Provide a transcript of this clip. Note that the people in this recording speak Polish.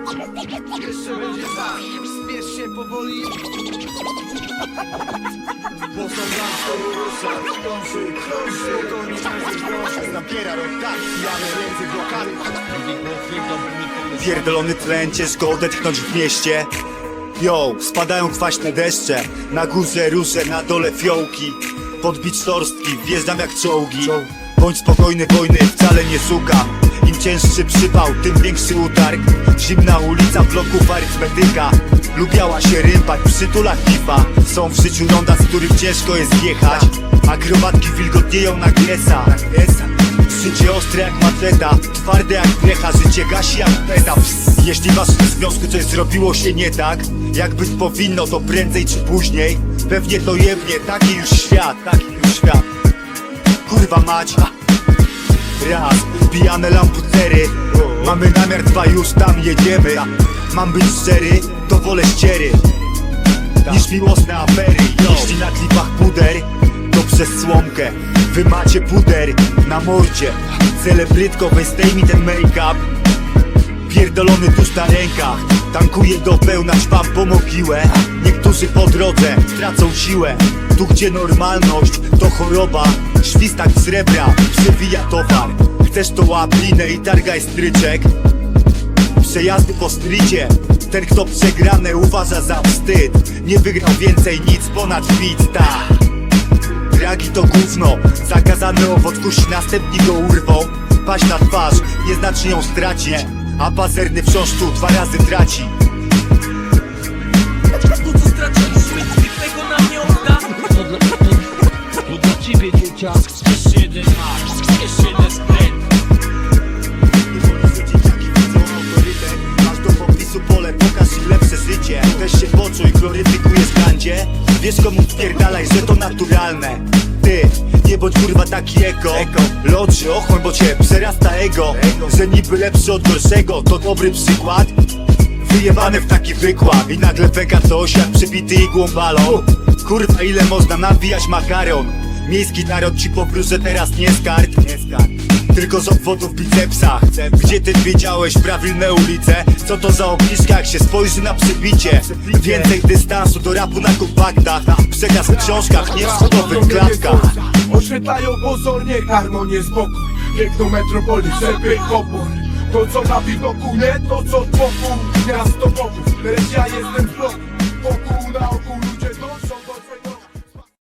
Jeszcze będzie tak, spiesz się powoli. Bo są nam to ruszać, krąży, krąży. To nie będzie groszy Napiera rok tak, pijane ręce blokady. Pierdolony tlen, ciężko odetchnąć w mieście. Yo, spadają kwaśne deszcze. Na górze róże, na dole fiołki. Podbić sztorstki, wjeżdżam jak czołgi. Bądź spokojny, wojny wcale nie szukam cięższy przypał, tym większy utarg Zimna ulica bloków arytmetyka. Lubiała się rympać, przytulach piwa Są w życiu ronda, z których ciężko jest jechać Akrobatki wilgotnieją na gresa Życie ostre jak matleta, twarde jak plecha, życie gasi jak peta. Jeśli w waszym związku coś zrobiło się nie tak Jak być powinno, to prędzej czy później. Pewnie to jebnie, taki już świat, taki już świat. Kurwa mać. Raz, pijane lamputery. Mamy namiar dwa, już tam jedziemy. Mam być szczery, to wolę ściery. Niż miłosne afery. Jeśli na klipach puder To przez słomkę. Wy macie puder na mordzie. Celebrytko, weź zdejmij ten make-up. Pierdolony tuż na rękach. Tankuję do pełna, ćpam po mogiłę. Niektórzy po drodze tracą siłę. Tu gdzie normalność to choroba. Świstak srebra przewija towar Chcesz to łap linę i targaj stryczek Przejazdy po strycie Ten kto przegrane uważa za wstyd. Nie wygrał więcej nic ponad ta Dragi to gówno Zakazany owoc kusi, następni go urwą. Paść na twarz, nie znaczy ją stracić A pazerny wciąż tu dwa razy traci. To co straciliśmy, tego nam nie odda. To dla, to, to dla ciebie dzieciak. Się jeden masz, się jeden Poczuj, gloryfikujesz gandzie Wiesz komu wpierdalaj, że to naturalne. Ty, nie bądź kurwa taki eko. Lodrzy, ochłoń, bo cię przerasta ego. Że niby lepszy od gorszego, to dobry przykład. Wyjebany w taki wykład. I nagle peka coś jak przybity igłą balon. Kurwa ile można nawijać makaron? Miejski naród ci powróży teraz nie skart Tylko z obwodów w bicepsach Gdzie ty wiedziałeś prawilne ulice? Co to za ogniska jak się spojrzy na przybicie? Więcej dystansu do rapu na kompaktach Przekaz w książkach, nie w schodowych klatkach. Oświetlają pozornie harmonię spokój. Piękną metropolii, żeby opór. To co na widoku, nie to co wokół. Miasto boków, lecz ja jestem